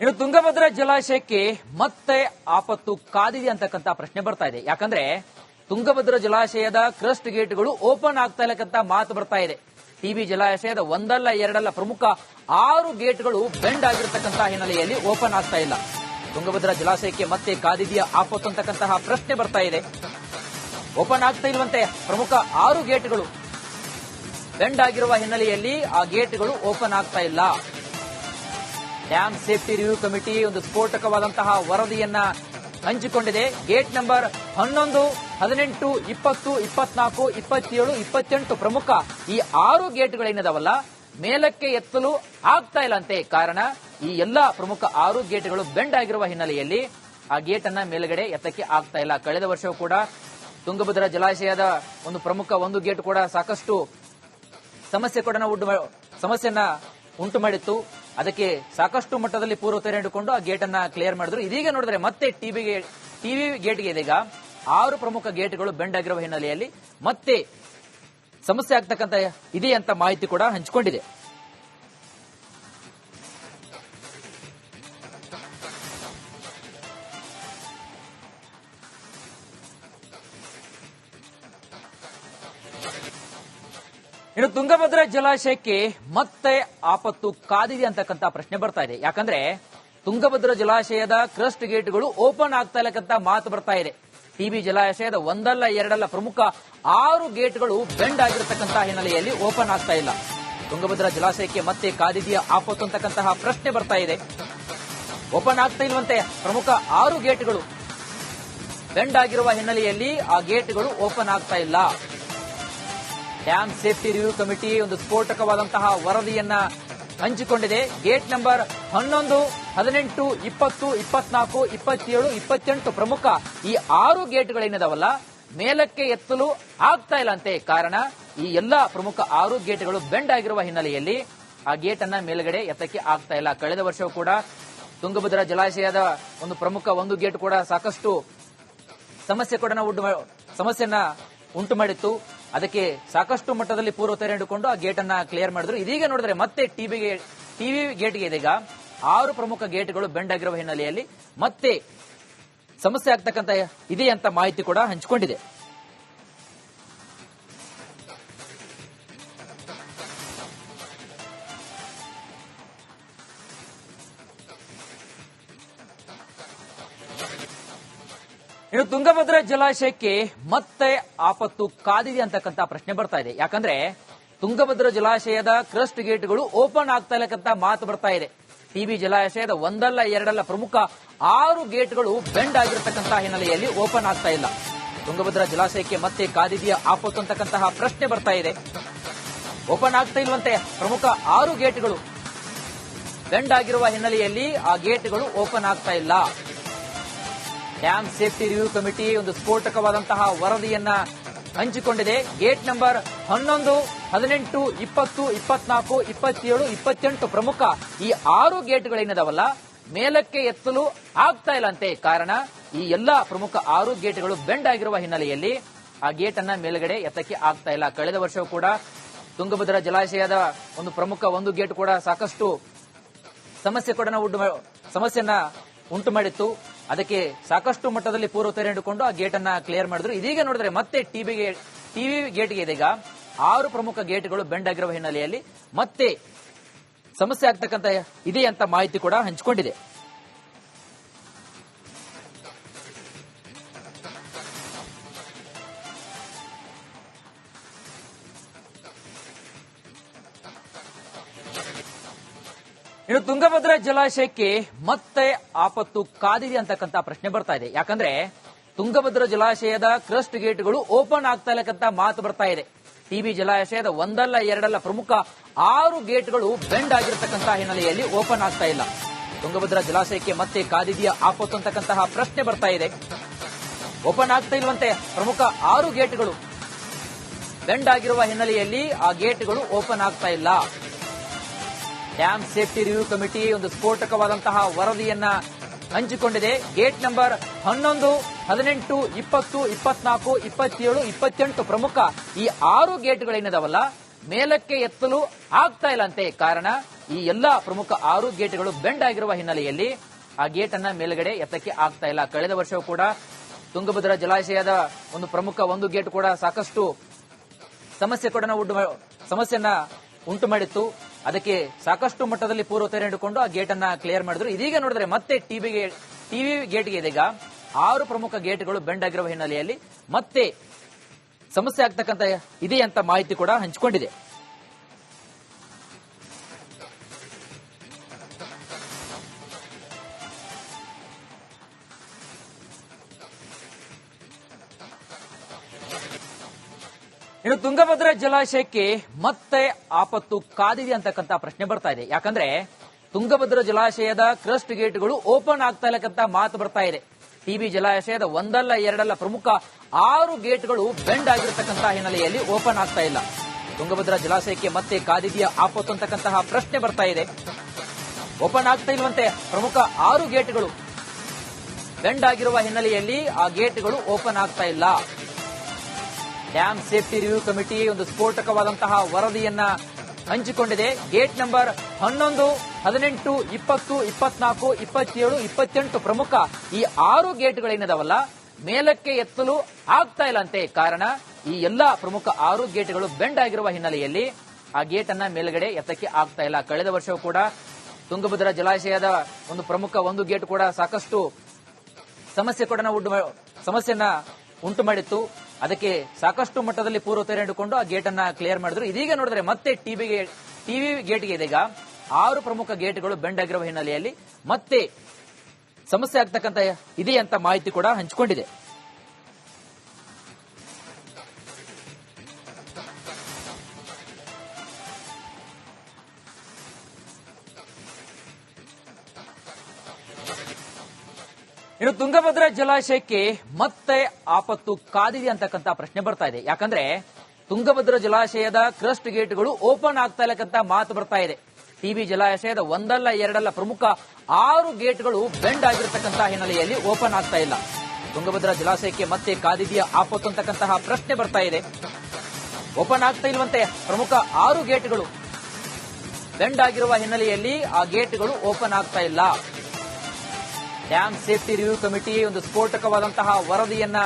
ಇನ್ನು ತುಂಗಭದ್ರಾ ಜಲಾಶಯಕ್ಕೆ ಮತ್ತೆ ಆಪತ್ತು ಕಾದಿದೆ ಅಂತಕ್ಕಂತ ಪ್ರಶ್ನೆ ಬರ್ತಾ ಇದೆ. ಯಾಕಂದ್ರೆ ತುಂಗಭದ್ರಾ ಜಲಾಶಯದ ಕ್ರಸ್ಟ್ ಗೇಟ್ಗಳು ಓಪನ್ ಆಗ್ತಾ ಇಲ್ಲಕ್ಕಂತ ಮಾತು ಬರ್ತಾ ಇದೆ. ಟಿಬಿ ಜಲಾಶಯದ ಒಂದಲ್ಲ ಎರಡಲ್ಲ ಪ್ರಮುಖ ಆರು ಗೇಟ್ಗಳು ಬೆಂಡ್ ಆಗಿರತಕ್ಕಂತಹ ಹಿನ್ನೆಲೆಯಲ್ಲಿ ಓಪನ್ ಆಗ್ತಾ ಇಲ್ಲ. ತುಂಗಭದ್ರಾ ಜಲಾಶಯಕ್ಕೆ ಮತ್ತೆ ಕಾದಿದೆಯ ಆಪತ್ತು ಅಂತಕ್ಕಂತಹ ಪ್ರಶ್ನೆ ಬರ್ತಾ ಇದೆ. ಓಪನ್ ಆಗ್ತಾ ಇಲ್ವಂತೆ ಪ್ರಮುಖ ಆರು ಗೇಟ್ಗಳು ಬೆಂಡ್ ಆಗಿರುವ ಹಿನ್ನೆಲೆಯಲ್ಲಿ ಆ ಗೇಟ್ಗಳು ಓಪನ್ ಆಗ್ತಾ ಇಲ್ಲ. ಡ್ಯಾಮ್ ಸೇಫ್ಟಿ ರಿವ್ಯೂ ಕಮಿಟಿ ಒಂದು ಸ್ಫೋಟಕವಾದಂತಹ ವರದಿಯನ್ನ ಹಂಚಿಕೊಂಡಿದೆ. ಗೇಟ್ ನಂಬರ್ ಹನ್ನೊಂದು, ಹದಿನೆಂಟು, ಇಪ್ಪತ್ತು, ಇಪ್ಪತ್ನಾಲ್ಕು, ಇಪ್ಪತ್ತೇಳು, ಇಪ್ಪತ್ತೆಂಟು ಪ್ರಮುಖ ಈ ಆರು ಗೇಟ್ಗಳೇನಿದಾವಲ್ಲ ಮೇಲಕ್ಕೆ ಎತ್ತಲು ಆಗ್ತಾ ಇಲ್ಲ ಅಂತೆ ಕಾರಣ, ಈ ಎಲ್ಲಾ ಪ್ರಮುಖ ಆರು ಗೇಟ್ಗಳು ಬೆಂಡ್ ಆಗಿರುವ ಹಿನ್ನೆಲೆಯಲ್ಲಿ ಆ ಗೇಟ್ ಅನ್ನ ಮೇಲ್ಗಡೆ ಎತ್ತಕ್ಕೆ ಆಗ್ತಾ ಇಲ್ಲ. ಕಳೆದ ವರ್ಷವೂ ಕೂಡ ತುಂಗಭದ್ರಾ ಜಲಾಶಯದ ಒಂದು ಪ್ರಮುಖ ಒಂದು ಗೇಟ್ ಕೂಡ ಸಾಕಷ್ಟು ಸಮಸ್ಯೆ ಕೂಡ ಸಮಸ್ಯೆಯನ್ನ ಉಂಟು ಮಾಡಿತ್ತು. ಅದಕ್ಕೆ ಸಾಕಷ್ಟು ಮಟ್ಟದಲ್ಲಿ ಪೂರ್ವ ತೆರೆ ಆ ಗೇಟ್ ಅನ್ನ ಕ್ಲಿಯರ್ ಮಾಡಿದ್ರು. ಇದೀಗ ನೋಡಿದ್ರೆ ಮತ್ತೆ ಟಿವಿಗೆ ಟಿವಿ ಗೇಟ್ಗೆ ಇದೀಗ ಆರು ಪ್ರಮುಖ ಗೇಟ್ಗಳು ಬೆಂಡ್ ಆಗಿರುವ ಹಿನ್ನೆಲೆಯಲ್ಲಿ ಮತ್ತೆ ಸಮಸ್ಯೆ ಆಗ್ತಕ್ಕಂತ ಇದೆ ಅಂತ ಮಾಹಿತಿ ಕೂಡ ಹಂಚಿಕೊಂಡಿದೆ. ಇನ್ನು ತುಂಗಭದ್ರಾ ಜಲಾಶಯಕ್ಕೆ ಮತ್ತೆ ಆಪತ್ತು ಕಾದಿದೆ ಅಂತಕ್ಕಂತ ಪ್ರಶ್ನೆ ಬರ್ತಾ ಇದೆ. ಯಾಕಂದ್ರೆ ತುಂಗಭದ್ರಾ ಜಲಾಶಯದ ಕ್ರಸ್ಟ್ ಗೇಟ್ಗಳು ಓಪನ್ ಆಗ್ತಾ ಇಲ್ಲಕ್ಕಂತ ಮಾತು ಬರ್ತಾ ಇದೆ. ಟಿಬಿ ಜಲಾಶಯದ ಒಂದಲ್ಲ ಎರಡಲ್ಲ ಪ್ರಮುಖ ಆರು ಗೇಟ್ಗಳು ಬೆಂಡ್ ಆಗಿರತಕ್ಕಂತ ಹಿನ್ನೆಲೆಯಲ್ಲಿ ಓಪನ್ ಆಗ್ತಾ ಇಲ್ಲ. ತುಂಗಭದ್ರಾ ಜಲಾಶಯಕ್ಕೆ ಮತ್ತೆ ಕಾದಿದೆಯ ಆಪತ್ತು ಅಂತಕ್ಕಂತಹ ಪ್ರಶ್ನೆ ಬರ್ತಾ ಇದೆ. ಓಪನ್ ಆಗ್ತಾ ಇಲ್ವಂತೆ ಪ್ರಮುಖ ಆರು ಗೇಟ್ಗಳು ಬೆಂಡ್ ಆಗಿರುವ ಹಿನ್ನೆಲೆಯಲ್ಲಿ ಆ ಗೇಟ್ಗಳು ಓಪನ್ ಆಗ್ತಾ ಇಲ್ಲ. ಡ್ಯಾಮ್ ಸೇಫ್ಟಿ ರಿವ್ಯೂ ಕಮಿಟಿ ಒಂದು ಸ್ಫೋಟಕವಾದಂತಹ ವರದಿಯನ್ನ ಹಂಚಿಕೊಂಡಿದೆ. ಗೇಟ್ ನಂಬರ್ ಹನ್ನೊಂದು, ಹದಿನೆಂಟು, ಇಪ್ಪತ್ತು, ಇಪ್ಪತ್ನಾಲ್ಕು, ಇಪ್ಪತ್ತೇಳು, ಇಪ್ಪತ್ತೆಂಟು ಪ್ರಮುಖ ಈ ಆರು ಗೇಟ್ಗಳೇನಿದಾವಲ್ಲ ಮೇಲಕ್ಕೆ ಎತ್ತಲು ಆಗ್ತಾ ಇಲ್ಲ ಅಂತೆ ಕಾರಣ. ಈ ಎಲ್ಲಾ ಪ್ರಮುಖ ಆರು ಗೇಟ್ಗಳು ಬೆಂಡ್ ಆಗಿರುವ ಹಿನ್ನೆಲೆಯಲ್ಲಿ ಆ ಗೇಟ್ ಅನ್ನ ಮೇಲ್ಗಡೆ ಎತ್ತಕ್ಕೆ ಆಗ್ತಾ ಇಲ್ಲ. ಕಳೆದ ವರ್ಷವೂ ಕೂಡ ತುಂಗಭದ್ರಾ ಜಲಾಶಯದ ಒಂದು ಪ್ರಮುಖ ಒಂದು ಗೇಟ್ ಕೂಡ ಸಾಕಷ್ಟು ಸಮಸ್ಯೆ ಕೂಡ ಸಮಸ್ಯೆಯನ್ನ ಉಂಟು ಮಾಡಿತ್ತು. ಅದಕ್ಕೆ ಸಾಕಷ್ಟು ಮಟ್ಟದಲ್ಲಿ ಪೂರ್ವ ತೆರೆ ಹಿಡಿಕೊಂಡು ಆ ಗೇಟ್ ಅನ್ನ ಕ್ಲಿಯರ್ ಮಾಡಿದ್ರು. ಇದೀಗ ನೋಡಿದ್ರೆ ಮತ್ತೆ ಟಿವಿಗೆ ಟಿವಿ ಗೇಟ್ಗೆ ಇದೀಗ ಆರು ಪ್ರಮುಖ ಗೇಟ್ಗಳು ಬೆಂಡ್ ಆಗಿರುವ ಹಿನ್ನೆಲೆಯಲ್ಲಿ ಮತ್ತೆ ಸಮಸ್ಯೆ ಆಗ್ತಕ್ಕಂತ ಇದೆ ಅಂತ ಮಾಹಿತಿ ಕೂಡ ಹಂಚಿಕೊಂಡಿದೆ. ಇನ್ನು ತುಂಗಭದ್ರಾ ಜಲಾಶಯಕ್ಕೆ ಮತ್ತೆ ಆಪತ್ತು ಕಾದಿದೆ ಅಂತಕ್ಕಂತ ಪ್ರಶ್ನೆ ಬರ್ತಾ ಇದೆ. ಯಾಕಂದ್ರೆ ತುಂಗಭದ್ರಾ ಜಲಾಶಯದ ಕ್ರಸ್ಟ್ ಗೇಟ್ಗಳು ಓಪನ್ ಆಗ್ತಾ ಇಲ್ಲಕ್ಕಂತ ಮಾತು ಬರ್ತಾ ಇದೆ. ಟಿಬಿ ಜಲಾಶಯದ ಒಂದಲ್ಲ ಎರಡಲ್ಲ ಪ್ರಮುಖ ಆರು ಗೇಟ್ಗಳು ಬೆಂಡ್ ಆಗಿರತಕ್ಕಂತಹ ಹಿನ್ನೆಲೆಯಲ್ಲಿ ಓಪನ್ ಆಗ್ತಾ ಇಲ್ಲ. ತುಂಗಭದ್ರಾ ಜಲಾಶಯಕ್ಕೆ ಮತ್ತೆ ಕಾದಿದೆಯ ಆಪತ್ತು ಅಂತಕ್ಕಂತಹ ಪ್ರಶ್ನೆ ಬರ್ತಾ ಇದೆ. ಓಪನ್ ಆಗ್ತಾ ಇಲ್ವಂತೆ ಪ್ರಮುಖ ಆರು ಗೇಟ್ಗಳು ಬೆಂಡ್ ಆಗಿರುವ ಹಿನ್ನೆಲೆಯಲ್ಲಿ ಆ ಗೇಟ್ಗಳು ಓಪನ್ ಆಗ್ತಾ ಇಲ್ಲ. ಡ್ಯಾಮ್ ಸೇಫ್ಟಿ ರಿವ್ಯೂ ಕಮಿಟಿ ಒಂದು ಸ್ಫೋಟಕವಾದಂತಹ ವರದಿಯನ್ನ ಹಂಚಿಕೊಂಡಿದೆ. ಗೇಟ್ ನಂಬರ್ ಹನ್ನೊಂದು, ಹದಿನೆಂಟು, ಇಪ್ಪತ್ತು, ಇಪ್ಪತ್ನಾಲ್ಕು, ಇಪ್ಪತ್ತೇಳು, ಇಪ್ಪತ್ತೆಂಟು ಪ್ರಮುಖ ಈ ಆರು ಗೇಟ್ಗಳೇನಿದಾವಲ್ಲ ಮೇಲಕ್ಕೆ ಎತ್ತಲು ಆಗ್ತಾ ಇಲ್ಲ ಅಂತೆ ಕಾರಣ, ಈ ಎಲ್ಲಾ ಪ್ರಮುಖ ಆರು ಗೇಟ್ಗಳು ಬೆಂಡ್ ಆಗಿರುವ ಹಿನ್ನೆಲೆಯಲ್ಲಿ ಆ ಗೇಟ್ ಅನ್ನ ಮೇಲ್ಗಡೆ ಎತ್ತಕ್ಕೆ ಆಗ್ತಾ ಇಲ್ಲ. ಕಳೆದ ವರ್ಷವೂ ಕೂಡ ತುಂಗಭದ್ರಾ ಜಲಾಶಯದ ಒಂದು ಪ್ರಮುಖ ಒಂದು ಗೇಟ್ ಕೂಡ ಸಾಕಷ್ಟು ಸಮಸ್ಯೆ ಕೂಡ ಸಮಸ್ಯೆಯನ್ನ ಉಂಟು ಮಾಡಿತ್ತು. ಅದಕ್ಕೆ ಸಾಕಷ್ಟು ಮಟ್ಟದಲ್ಲಿ ಪೂರ್ವ ಹಿಡ್ಕೊಂಡು ಆ ಗೇಟ್ ಅನ್ನ ಕ್ಲಿಯರ್ ಮಾಡಿದ್ರು. ಇದೀಗ ನೋಡಿದ್ರೆ ಮತ್ತೆ ಟಿವಿಗೆ ಟಿವಿ ಗೇಟ್ಗೆ ಇದೀಗ ಆರು ಪ್ರಮುಖ ಗೇಟ್ಗಳು ಬೆಂಡ್ ಆಗಿರುವ ಹಿನ್ನೆಲೆಯಲ್ಲಿ ಮತ್ತೆ ಸಮಸ್ಯೆ ಆಗ್ತಕ್ಕಂತ ಇದೆ ಅಂತ ಮಾಹಿತಿ ಕೂಡ ಹಂಚಿಕೊಂಡಿದೆ. ಇನ್ನು ತುಂಗಭದ್ರಾ ಜಲಾಶಯಕ್ಕೆ ಮತ್ತೆ ಆಪತ್ತು ಕಾದಿದೆ ಅಂತಕ್ಕಂತ ಪ್ರಶ್ನೆ ಬರ್ತಾ ಇದೆ. ಯಾಕಂದ್ರೆ ತುಂಗಭದ್ರಾ ಜಲಾಶಯದ ಕ್ರಸ್ಟ್ ಗೇಟ್ಗಳು ಓಪನ್ ಆಗ್ತಾ ಇಲ್ಲಕ್ಕಂತ ಮಾತು ಬರ್ತಾ ಇದೆ. ಟಿಬಿ ಜಲಾಶಯದ ಒಂದಲ್ಲ ಎರಡಲ್ಲ ಪ್ರಮುಖ ಆರು ಗೇಟ್ಗಳು ಬೆಂಡ್ ಆಗಿರತಕ್ಕಂತ ಹಿನ್ನೆಲೆಯಲ್ಲಿ ಓಪನ್ ಆಗ್ತಾ ಇಲ್ಲ. ತುಂಗಭದ್ರಾ ಜಲಾಶಯಕ್ಕೆ ಮತ್ತೆ ಕಾದಿದೆಯ ಆಪತ್ತು ಅಂತಕ್ಕಂತಹ ಪ್ರಶ್ನೆ ಬರ್ತಾ ಇದೆ. ಓಪನ್ ಆಗ್ತಾ ಇಲ್ವಂತೆ ಪ್ರಮುಖ ಆರು ಗೇಟ್ಗಳು ಬೆಂಡ್ ಆಗಿರುವ ಹಿನ್ನೆಲೆಯಲ್ಲಿ ಆ ಗೇಟ್ಗಳು ಓಪನ್ ಆಗ್ತಾ ಇಲ್ಲ. ಡ್ಯಾಮ್ ಸೇಫ್ಟಿ ರಿವ್ಯೂ ಕಮಿಟಿ ಒಂದು ಸ್ಫೋಟಕವಾದಂತಹ ವರದಿಯನ್ನ ಹಂಚಿಕೊಂಡಿದೆ. ಗೇಟ್ ನಂಬರ್ ಹನ್ನೊಂದು, ಹದಿನೆಂಟು, ಇಪ್ಪತ್ತು, ಇಪ್ಪತ್ನಾಲ್ಕು, ಇಪ್ಪತ್ತೇಳು, ಇಪ್ಪತ್ತೆಂಟು ಪ್ರಮುಖ ಈ ಆರು ಗೇಟ್ಗಳೇನಿದಾವಲ್ಲ ಮೇಲಕ್ಕೆ ಎತ್ತಲು ಆಗ್ತಾ ಇಲ್ಲ ಅಂತೆ ಕಾರಣ ಈ ಎಲ್ಲಾ ಪ್ರಮುಖ ಆರು ಗೇಟ್ಗಳು ಬೆಂಡ್ ಆಗಿರುವ ಹಿನ್ನೆಲೆಯಲ್ಲಿ ಆ ಗೇಟ್ ಅನ್ನ ಮೇಲ್ಗಡೆ ಎತ್ತಕ್ಕೆ ಆಗ್ತಾ ಇಲ್ಲ. ಕಳೆದ ವರ್ಷವೂ ಕೂಡ ತುಂಗಭದ್ರಾ ಜಲಾಶಯದ ಒಂದು ಪ್ರಮುಖ ಒಂದು ಗೇಟ್ ಕೂಡ ಸಾಕಷ್ಟು ಸಮಸ್ಯೆ ಕೂಡ ಉಂಟು ಸಮಸ್ಯೆಯನ್ನ ಉಂಟು ಮಾಡಿತ್ತು ಅದಕ್ಕೆ ಸಾಕಷ್ಟು ಮಟ್ಟದಲ್ಲಿ ಪೂರ್ವ ತಯಾರಿ ಹಿಡ್ಕೊಂಡು ಆ ಗೇಟ್ ಅನ್ನ ಕ್ಲಿಯರ್ ಮಾಡಿದ್ರು. ಇದೀಗ ನೋಡಿದ್ರೆ ಮತ್ತೆ ಟಿವಿಗೆ ಟಿವಿ ಗೇಟ್ಗೆ ಇದೀಗ ಆರು ಪ್ರಮುಖ ಗೇಟ್ಗಳು ಬೆಂಡ್ ಆಗಿರುವ ಹಿನ್ನೆಲೆಯಲ್ಲಿ ಮತ್ತೆ ಸಮಸ್ಯೆ ಆಗ್ತಕ್ಕಂತ ಇದೆ ಅಂತ ಮಾಹಿತಿ ಕೂಡ ಹಂಚಿಕೊಂಡಿದೆ. ಇನ್ನು ತುಂಗಭದ್ರಾ ಜಲಾಶಯಕ್ಕೆ ಮತ್ತೆ ಆಪತ್ತು ಕಾದಿದೆ ಅಂತಕ್ಕಂತ ಪ್ರಶ್ನೆ ಬರ್ತಾ ಇದೆ. ಯಾಕಂದ್ರೆ ತುಂಗಭದ್ರಾ ಜಲಾಶಯದ ಕ್ರಸ್ಟ್ ಗೇಟ್ಗಳು ಓಪನ್ ಆಗ್ತಾ ಇಲ್ಲಕ್ಕಂತ ಮಾತು ಬರ್ತಾ ಇದೆ. ಟಿಬಿ ಜಲಾಶಯದ ಒಂದಲ್ಲ ಎರಡಲ್ಲ ಪ್ರಮುಖ ಆರು ಗೇಟ್ಗಳು ಬೆಂಡ್ ಆಗಿರತಕ್ಕಂತಹ ಹಿನ್ನೆಲೆಯಲ್ಲಿ ಓಪನ್ ಆಗ್ತಾ ಇಲ್ಲ. ತುಂಗಭದ್ರಾ ಜಲಾಶಯಕ್ಕೆ ಮತ್ತೆ ಕಾದಿದೆಯ ಆಪತ್ತು ಅಂತಕ್ಕಂತಹ ಪ್ರಶ್ನೆ ಬರ್ತಾ ಇದೆ. ಓಪನ್ ಆಗ್ತಾ ಇಲ್ವಂತೆ ಪ್ರಮುಖ ಆರು ಗೇಟ್ಗಳು ಬೆಂಡ್ ಆಗಿರುವ ಹಿನ್ನೆಲೆಯಲ್ಲಿ ಆ ಗೇಟ್ಗಳು ಓಪನ್ ಆಗ್ತಾ ಇಲ್ಲ. ಡ್ಯಾಮ್ ಸೇಫ್ಟಿ ರಿವ್ಯೂ ಕಮಿಟಿ ಒಂದು ಸ್ಫೋಟಕವಾದಂತಹ ವರದಿಯನ್ನ ಹಂಚಿಕೊಂಡಿದೆ. ಗೇಟ್ ನಂಬರ್ ಹನ್ನೊಂದು, ಹದಿನೆಂಟು, ಇಪ್ಪತ್ತು, ಇಪ್ಪತ್ನಾಲ್ಕು, ಇಪ್ಪತ್ತೇಳು, ಇಪ್ಪತ್ತೆಂಟು ಪ್ರಮುಖ ಈ ಆರು ಗೇಟ್ಗಳೇನಿದಾವಲ್ಲ ಮೇಲಕ್ಕೆ ಎತ್ತಲು ಆಗ್ತಾ ಇಲ್ಲ ಅಂತೆ ಕಾರಣ. ಈ ಎಲ್ಲಾ ಪ್ರಮುಖ ಆರು ಗೇಟ್ಗಳು ಬೆಂಡ್ ಆಗಿರುವ ಹಿನ್ನೆಲೆಯಲ್ಲಿ ಆ ಗೇಟ್ ಅನ್ನ ಮೇಲ್ಗಡೆ ಎತ್ತಕ್ಕೆ ಆಗ್ತಾ ಇಲ್ಲ. ಕಳೆದ ವರ್ಷವೂ ಕೂಡ ತುಂಗಭದ್ರಾ ಜಲಾಶಯದ ಒಂದು ಪ್ರಮುಖ ಒಂದು ಗೇಟ್ ಕೂಡ ಸಾಕಷ್ಟು ಸಮಸ್ಯೆ ಕೂಡ ಸಮಸ್ಯೆಯನ್ನ ಉಂಟು ಮಾಡಿತ್ತು. ಅದಕ್ಕೆ ಸಾಕಷ್ಟು ಮಟ್ಟದಲ್ಲಿ ಪೂರ್ವ ತಯಾರಿ ಹಿಡಿಕೊಂಡು ಆ ಗೇಟ್ ಅನ್ನ ಕ್ಲಿಯರ್ ಮಾಡಿದ್ರು. ಇದೀಗ ನೋಡಿದ್ರೆ ಮತ್ತೆ ಟಿವಿಗೆ ಟಿವಿ ಗೇಟ್ಗೆ ಇದೀಗ ಆರು ಪ್ರಮುಖ ಗೇಟ್ಗಳು ಬೆಂಡ್ ಆಗಿರುವ ಹಿನ್ನೆಲೆಯಲ್ಲಿ ಮತ್ತೆ ಸಮಸ್ಯೆ ಆಗ್ತಕ್ಕಂತ ಇದೆ ಅಂತ ಮಾಹಿತಿ ಕೂಡ ಹಂಚಿಕೊಂಡಿದೆ. ಇನ್ನು ತುಂಗಭದ್ರಾ ಜಲಾಶಯಕ್ಕೆ ಮತ್ತೆ ಆಪತ್ತು ಕಾದಿದೆ ಅಂತಕ್ಕಂತ ಪ್ರಶ್ನೆ ಬರ್ತಾ ಇದೆ. ಯಾಕಂದ್ರೆ ತುಂಗಭದ್ರಾ ಜಲಾಶಯದ ಕ್ರಸ್ಟ್ ಗೇಟ್ಗಳು ಓಪನ್ ಆಗ್ತಾ ಇಲ್ಲಕ್ಕಂತ ಮಾತು ಬರ್ತಾ ಇದೆ. ಟಿಬಿ ಜಲಾಶಯದ ಒಂದಲ್ಲ ಎರಡಲ್ಲ ಪ್ರಮುಖ ಆರು ಗೇಟ್ಗಳು ಬೆಂಡ್ ಆಗಿರತಕ್ಕಂತಹ ಹಿನ್ನೆಲೆಯಲ್ಲಿ ಓಪನ್ ಆಗ್ತಾ ಇಲ್ಲ. ತುಂಗಭದ್ರಾ ಜಲಾಶಯಕ್ಕೆ ಮತ್ತೆ ಕಾದಿದೆಯ ಆಪತ್ತು ಅಂತಕ್ಕಂತಹ ಪ್ರಶ್ನೆ ಬರ್ತಾ ಇದೆ. ಓಪನ್ ಆಗ್ತಾ ಇಲ್ವಂತೆ ಪ್ರಮುಖ ಆರು ಗೇಟ್ಗಳು ಬೆಂಡ್ ಆಗಿರುವ ಹಿನ್ನೆಲೆಯಲ್ಲಿ ಆ ಗೇಟ್ಗಳು ಓಪನ್ ಆಗ್ತಾ ಇಲ್ಲ. ಡ್ಯಾಮ್ ಸೇಫ್ಟಿ ರಿವ್ಯೂ ಕಮಿಟಿ ಒಂದು ಸ್ಫೋಟಕವಾದಂತಹ ವರದಿಯನ್ನ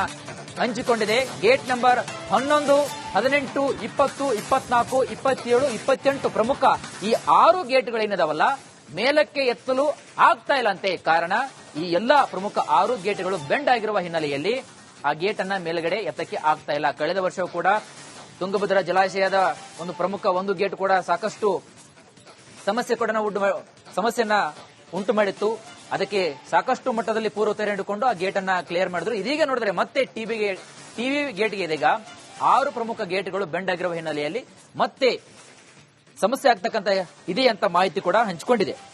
ಹಂಚಿಕೊಂಡಿದೆ. ಗೇಟ್ ನಂಬರ್ ಹನ್ನೊಂದು, ಹದಿನೆಂಟು, ಇಪ್ಪತ್ತು, ಇಪ್ಪತ್ನಾಲ್ಕು, ಇಪ್ಪತ್ತೇಳು, ಇಪ್ಪತ್ತೆಂಟು ಪ್ರಮುಖ ಈ ಆರು ಗೇಟ್ಗಳೇನಿದಾವಲ್ಲ ಮೇಲಕ್ಕೆ ಎತ್ತಲು ಆಗ್ತಾ ಇಲ್ಲ ಅಂತೆ ಕಾರಣ, ಈ ಎಲ್ಲ ಪ್ರಮುಖ ಆರು ಗೇಟ್ಗಳು ಬೆಂಡ್ ಆಗಿರುವ ಹಿನ್ನೆಲೆಯಲ್ಲಿ ಆ ಗೇಟ್ ಅನ್ನ ಮೇಲ್ಗಡೆ ಎತ್ತಕ್ಕೆ ಆಗ್ತಾ ಇಲ್ಲ. ಕಳೆದ ವರ್ಷವೂ ಕೂಡ ತುಂಗಭದ್ರಾ ಜಲಾಶಯದ ಒಂದು ಪ್ರಮುಖ ಒಂದು ಗೇಟ್ ಕೂಡ ಸಾಕಷ್ಟು ಸಮಸ್ಯೆ ಕೂಡ ಸಮಸ್ಯೆಯನ್ನ ಉಂಟು ಮಾಡಿತ್ತು ಅದಕ್ಕೆ ಸಾಕಷ್ಟು ಮಟ್ಟದಲ್ಲಿ ಪೂರ್ವ ತಯಾರಿ ಹಿಡ್ಕೊಂಡು ಆ ಗೇಟ್ ಅನ್ನ ಕ್ಲಿಯರ್ ಮಾಡಿದ್ರು. ಇದೀಗ ನೋಡಿದ್ರೆ ಮತ್ತೆ ಟಿವಿಗೆ ಟಿವಿ ಗೇಟ್ಗೆ ಇದೀಗ ಆರು ಪ್ರಮುಖ ಗೇಟ್ಗಳು ಬೆಂಡ್ ಆಗಿರುವ ಹಿನ್ನೆಲೆಯಲ್ಲಿ ಮತ್ತೆ ಸಮಸ್ಯೆ ಆಗ್ತಕ್ಕಂತ ಇದೆ ಅಂತ ಮಾಹಿತಿ ಕೂಡ ಹಂಚಿಕೊಂಡಿದೆ.